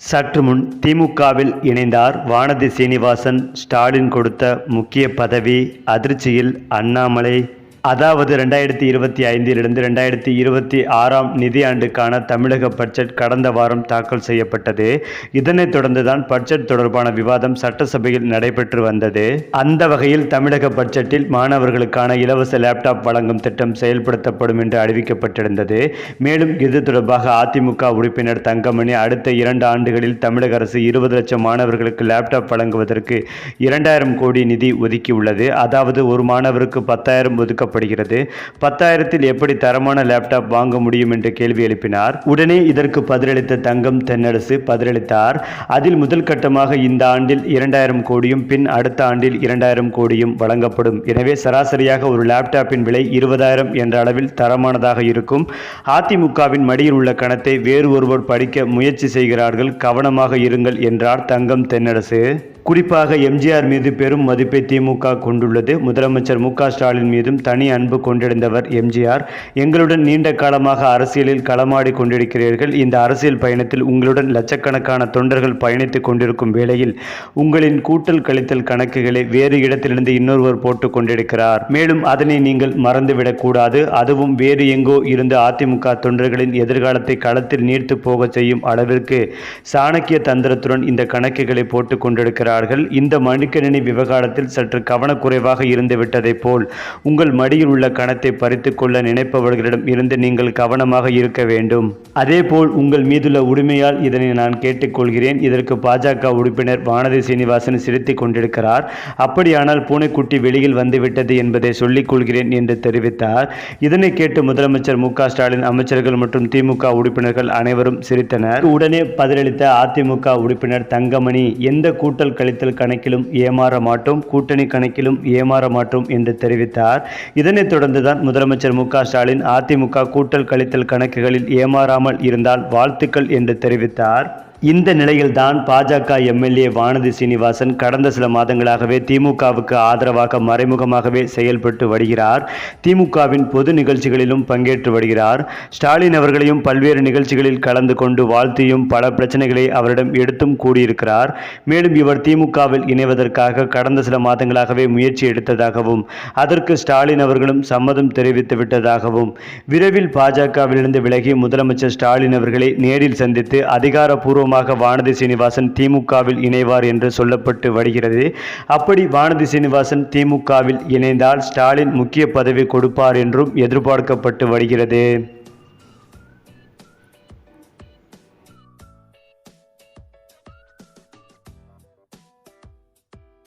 சற்று முன் திமுகவில் இணைந்தார் வானதி சீனிவாசன். ஸ்டாலின் கொடுத்த முக்கிய பதவி அதிர்ச்சியில் அண்ணாமலை. அதாவது ரெண்டாயிரத்தி இருபத்தி ஐந்திலிருந்து ரெண்டாயிரத்தி இருபத்தி ஆறாம் நிதியாண்டுக்கான தமிழக பட்ஜெட் கடந்த வாரம் தாக்கல் செய்யப்பட்டது. இதனைத் தொடர்ந்துதான் பட்ஜெட் தொடர்பான விவாதம் சட்டசபையில் நடைபெற்று வந்தது. அந்த வகையில் தமிழக பட்ஜெட்டில் மாணவர்களுக்கான இலவச லேப்டாப் வழங்கும் திட்டம் செயல்படுத்தப்படும் என்று அறிவிக்கப்பட்டிருந்தது. மேலும் இது தொடர்பாக அதிமுக உறுப்பினர் தங்கமணி அடுத்த இரண்டு ஆண்டுகளில் தமிழக அரசு இருபது லட்சம் மாணவர்களுக்கு லேப்டாப் வழங்குவதற்கு இரண்டாயிரம் கோடி நிதி ஒதுக்கியுள்ளது. அதாவது ஒரு மாணவருக்கு பத்தாயிரம் ஒதுக்கப்படுகிறது பத்தாயிரத்தில் எப்படி தரமான லேப்டாப் வாங்க முடியும் என்று கேள்வி எழுப்பினார். உடனே இதற்கு பதிலளித்த தங்கம் தென்னரசு பதிலளித்தார். அதில் முதல் கட்டமாக இந்த ஆண்டில் இரண்டாயிரம் கோடியும் பின் அடுத்த ஆண்டில் இரண்டாயிரம் கோடியும் வழங்கப்படும். எனவே சராசரியாக ஒரு லேப்டாப்பின் விலை இருபதாயிரம் என்ற அளவில் தரமானதாக இருக்கும். அதிமுகவின் மடியில் உள்ள கணத்தை வேறு ஒருவர் படிக்க முயற்சி செய்கிறார்கள். கவனமாக இருங்கள் என்றார் தங்கம் தென்னரசு. குறிப்பாக எம்ஜிஆர் மீது பெரும் மதிப்பை திமுக கொண்டுள்ளது. முதலமைச்சர் மு ஸ்டாலின் மீதும் தனி அன்பு கொண்டிருந்தவர் எம்ஜிஆர். எங்களுடன் நீண்ட காலமாக அரசியலில் களமாடி கொண்டிருக்கிறீர்கள். இந்த அரசியல் பயணத்தில் உங்களுடன் லட்சக்கணக்கான தொண்டர்கள் பயணித்துக் கொண்டிருக்கும் வேளையில் உங்களின் கூட்டல் கழித்தல் கணக்குகளை வேறு இடத்திலிருந்து இன்னொருவர் போட்டுக் கொண்டிருக்கிறார். மேலும் அதனை நீங்கள் மறந்துவிடக் கூடாது. அதுவும் வேறு எங்கோ இருந்து அதிமுக தொண்டர்களின் எதிர்காலத்தை களத்தில் நீர்த்து போக செய்யும் அளவிற்கு சாணக்கிய தந்திரத்துடன் இந்த கணக்குகளை போட்டுக் கொண்டிருக்கிறார்கள். இந்த மடிக்கணினி விவகாரத்தில் சற்று கவனக்குறைவாக இருந்துவிட்டதை போல் உங்கள் மடியில் உள்ள கணத்தை பறித்து கொள்ள நினைப்பவர்களிடம் இருந்து நீங்கள் கவனமாக இருக்க வேண்டும். அதேபோல் உங்கள் மீதுள்ள உரிமையால் இதனை நான் கேட்டுக்கொள்கிறேன். இதற்கு பாஜக உறுப்பினர் வானதி சீனிவாசன் சிரித்து கொண்டிருக்கிறார். அப்படியானால் பூனைக்குட்டி வெளியில் வந்துவிட்டது என்பதை சொல்லிக் கொள்கிறேன் என்று தெரிவித்தார். இதனை கேட்டு முதலமைச்சர் மு. ஸ்டாலின் அமைச்சர்கள் மற்றும் திமுக உறுப்பினர்கள் அனைவரும் சிரித்தனர். உடனே பதிலளித்த அதிமுக உறுப்பினர் தங்கமணி எந்த கூட்டல் கழித்தல் கணக்கிலும் ஏமாற மாட்டோம் கூட்டணி கணக்கிலும் ஏமாற மாட்டோம் என்று தெரிவித்தார். இதனைத் தொடர்ந்துதான் முதலமைச்சர் மு க ஸ்டாலின் அதிமுக கூட்டல் கழித்தல் கணக்குகளில் ஏமாறாமல் இருந்தால் வாழ்த்துக்கள் என்று தெரிவித்தார். இந்த நிலையில்தான் பாஜக எம்எல்ஏ வானதி சீனிவாசன் கடந்த சில மாதங்களாகவே திமுகவுக்கு ஆதரவாக மறைமுகமாகவே செயல்பட்டு வருகிறார். திமுகவின் பொது நிகழ்ச்சிகளிலும் பங்கேற்று வருகிறார். ஸ்டாலின் அவர்களையும் பல்வேறு நிகழ்ச்சிகளில் கலந்து கொண்டு வாழ்த்தியும் பல பிரச்சனைகளை அவரிடம் எடுத்தும் கூடியிருக்கிறார். மேலும் இவர் திமுகவில் இணைவதற்காக கடந்த சில மாதங்களாகவே முயற்சி எடுத்ததாகவும் அதற்கு ஸ்டாலின் அவர்களும் சம்மதம் தெரிவித்து விட்டதாகவும் விரைவில் பாஜகவிலிருந்து விலகி முதலமைச்சர் ஸ்டாலின் அவர்களை நேரில் சந்தித்து அதிகாரப்பூர்வ பூர்வமாக வானதி சீனிவாசன் திமுகவில் இணைவார் என்று சொல்லப்பட்டு வருகிறது. அப்படி வானதி சீனிவாசன் திமுகவில் இணைந்தால் ஸ்டாலின் முக்கிய பதவி கொடுப்பார் என்றும் எதிர்பார்க்கப்பட்டு வருகிறது.